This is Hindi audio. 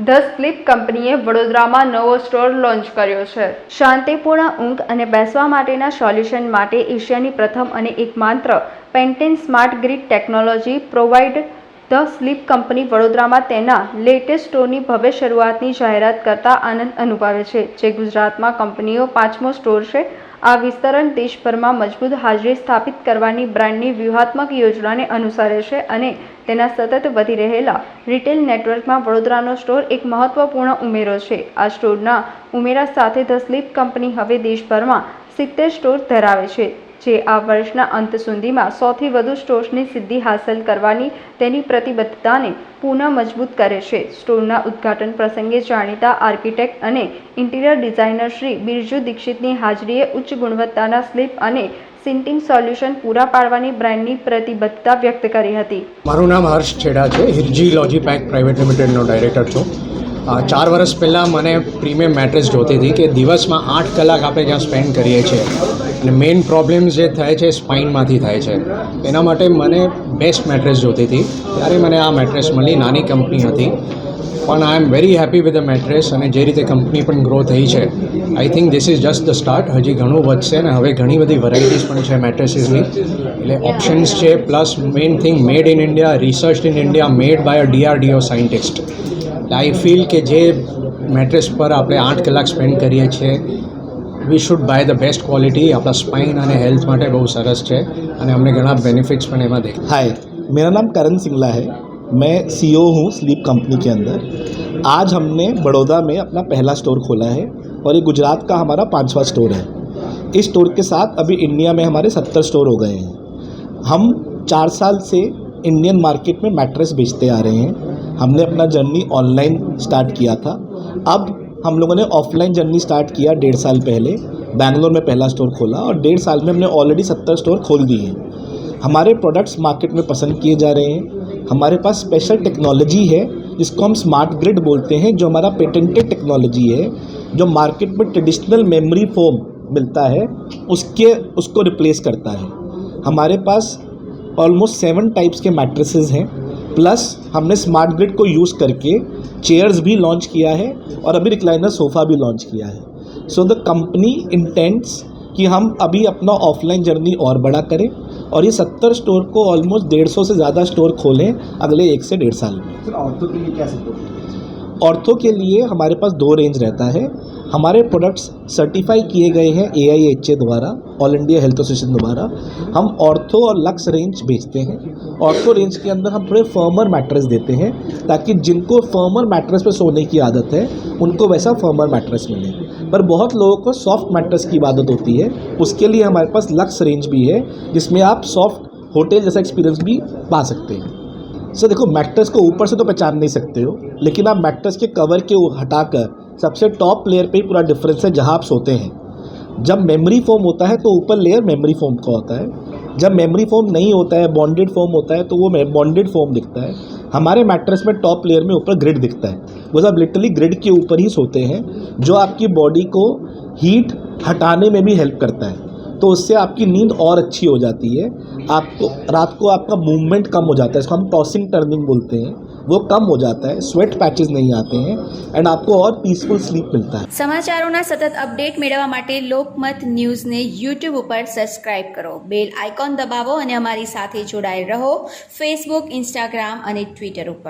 ધ સ્લીપ કંપનીએ વડોદરામાં નવો સ્ટોર લોન્ચ કર્યો છે. શાંતિપૂર્ણ ઊંઘ અને બેસવા માટેના સોલ્યુશન માટે એશિયાની પ્રથમ અને એકમાત્ર pentane smart grid technology provide the sleep company વડોદરામાં તેના લેટેસ્ટ સ્ટોરની ભવ્ય શરૂઆતની જાહેરાત કરતા આનંદ અનુભવે છે, જે ગુજરાતમાં કંપનીઓ પાંચમો સ્ટોર છે. આ વિસ્તરણ દેશભરમાં મજબૂત હાજરી સ્થાપિત કરવાની બ્રાન્ડની વ્યૂહાત્મક યોજનાને અનુસરે છે અને તેના સતત વધી રહેલા રિટેલ નેટવર્કમાં વડોદરાનો સ્ટોર એક મહત્વપૂર્ણ ઉમેરો છે. આ સ્ટોરના ઉમેરા સાથે ધ સ્લીપ કંપની હવે દેશભરમાં સિત્તેર સ્ટોર ધરાવે છે. જે આ વર્ષના અંત સુધીમાં સૌથી વધુ સ્ટોર્સની સિદ્ધિ હાંસલ કરવાની તેની પ્રતિબદ્ધતાને પુનઃ મજબૂત કરે છે. સ્ટોરના ઉદ્ઘાટન પ્રસંગે જાણીતા આર્કિટેક્ટ અને ઇન્ટિરિયર ડિઝાઇનર શ્રી બિરજુ દીક્ષિતની હાજરીએ ઉચ્ચ ગુણવત્તાના સ્લીપ અને સિન્ટિંગ સોલ્યુશન પૂરા પાડવાની બ્રાન્ડની પ્રતિબદ્ધતા વ્યક્ત કરી હતી. મારું નામ હર્ષ છેડા છે. હિરજી લોજી પેક પ્રાઇવેટ લિમિટેડનો ડાયરેક્ટર છું. ચાર વર્ષ પહેલાં મને પ્રીમિયમ મેટ્રેસ જોતી હતી કે દિવસમાં આઠ કલાક આપણે જ્યાં સ્પેન્ડ કરીએ છીએ. અને મેઇન પ્રોબ્લેમ જે થાય છે સ્પાઇનમાંથી થાય છે. એના માટે મને બેસ્ટ મેટ્રેસ જોતી હતી. ત્યારે મને આ મેટ્રેસ મળી. નાની કંપની હતી. પણ I am very happy with the mattress અને જે રીતે કંપની પણ ગ્રો થઈ છે. I think this is just the start હજી ઘણું વધશે અને હવે ઘણી બધી વેરાયટીઝ પણ છે મેટ્રેસીસની એટલે ઓપ્શન્સ છે plus main thing made in India research in India made by a DRDO scientist I feel કે જે મેટ્રેસ પર આપણે આઠ કલાક સ્પેન્ડ કરીએ છીએ we should buy the best quality આપણા સ્પાઇન અને હેલ્થ માટે બહુ સરસ છે અને અમને ઘણા બેનિફિટ્સ પણ એમાં દેખાય हाय मेरा नाम करण सिंगला है मैं सीईओ हूँ स्लीप कंपनी के अंदर आज हमने बड़ौदा में अपना पहला स्टोर खोला है और ये गुजरात का हमारा पांचवा स्टोर है इस स्टोर के साथ अभी इंडिया में हमारे सत्तर स्टोर हो गए हैं हम चार साल से इंडियन मार्केट में मैट्रेस बेचते आ रहे हैं हमने अपना जर्नी ऑनलाइन स्टार्ट किया था अब हम लोगों ने ऑफलाइन जर्नी स्टार्ट किया डेढ़ साल पहले। बैंगलोर में पहला स्टोर खोला और डेढ़ साल में हमने ऑलरेडी सत्तर स्टोर खोल दिए हैं। हमारे प्रोडक्ट्स मार्केट में पसंद किए जा रहे हैं। हमारे पास स्पेशल टेक्नोलॉजी है, जिसको हम स्मार्ट ग्रिड बोलते हैं, जो हमारा पेटेंटेड टेक्नोलॉजी है, जो मार्केट में ट्रेडिशनल मेमोरी फोम मिलता है, उसके, उसको रिप्लेस करता है। हमारे पास ऑलमोस्ट सेवन टाइप्स के मैट्रेसेस हैं। प्लस हमने स्मार्ट ग्रिड को यूज़ करके चेयर्स भी लॉन्च किया है और अभी रिक्लाइनर सोफ़ा भी लॉन्च किया है। सो द कंपनी इंटेंट्स कि हम अभी अपना ऑफलाइन जर्नी और बड़ा करें और ये सत्तर स्टोर को ऑलमोस्ट डेढ़ सौ से ज़्यादा स्टोर खोलें अगले एक से डेढ़ साल में। औरतों के लिए क्या सपोर्ट ऑर्थो के लिए हमारे पास दो रेंज रहता है। हमारे प्रोडक्ट्स सर्टिफाई किए गए हैं ए आई एच ए द्वारा ऑल इंडिया हेल्थ एसोसिएशन द्वारा। हम ऑर्थो और लक्स रेंज बेचते हैं। ऑर्थो रेंज के अंदर हम थोड़े फर्मर मैट्रेस देते हैं, ताकि जिनको फर्मर मैट्रेस पर सोने की आदत है, उनको वैसा फर्मर मैट्रेस मिले। पर बहुत लोगों को सॉफ्ट मैट्रेस की आदत होती है। उसके लिए हमारे पास लक्स रेंज भी है, जिसमें आप सॉफ्ट होटल जैसा एक्सपीरियंस भी पा सकते हैं। सर देखो मैट्रेस को ऊपर से तो पहचान नहीं सकते हो, लेकिन आप मैट्रेस के कवर के हटाकर सबसे टॉप लेयर पे ही पूरा डिफरेंस है जहाँ आप सोते हैं। जब मेमोरी फोम होता है तो ऊपर लेयर मेमोरी फोम का होता है। जब मेमोरी फोम नहीं होता है बॉन्डेड फोम होता है तो वो बॉन्डेड फोम दिखता है। हमारे मैट्रेस में टॉप लेयर में ऊपर ग्रिड दिखता है। वो सब लिटरली ग्रिड के ऊपर ही सोते हैं, जो आपकी बॉडी को हीट हटाने में भी हेल्प करता है। तो उससे आपकी नींद और अच्छी हो जाती है। आपको रात को आपका मूवमेंट कम हो जाता है। इसको हम टॉसिंग टर्निंग बोलते हैं। वो कम हो जाता है स्वेट पैचेस नहीं आते हैं एंड आपको और पीसफुल स्लीप मिलता है સમાચારોના સતત અપડેટ મેળવવા માટે લોકમત ન્યૂઝને યુટ્યુબ ઉપર સબસ્ક્રાઇબ કરો બેલ આઇકોન દબાવો અને અમારી સાથે જોડાયેલ રહો ફેસબુક ઇન્સ્ટાગ્રામ અને ટ્વિટર ઉપર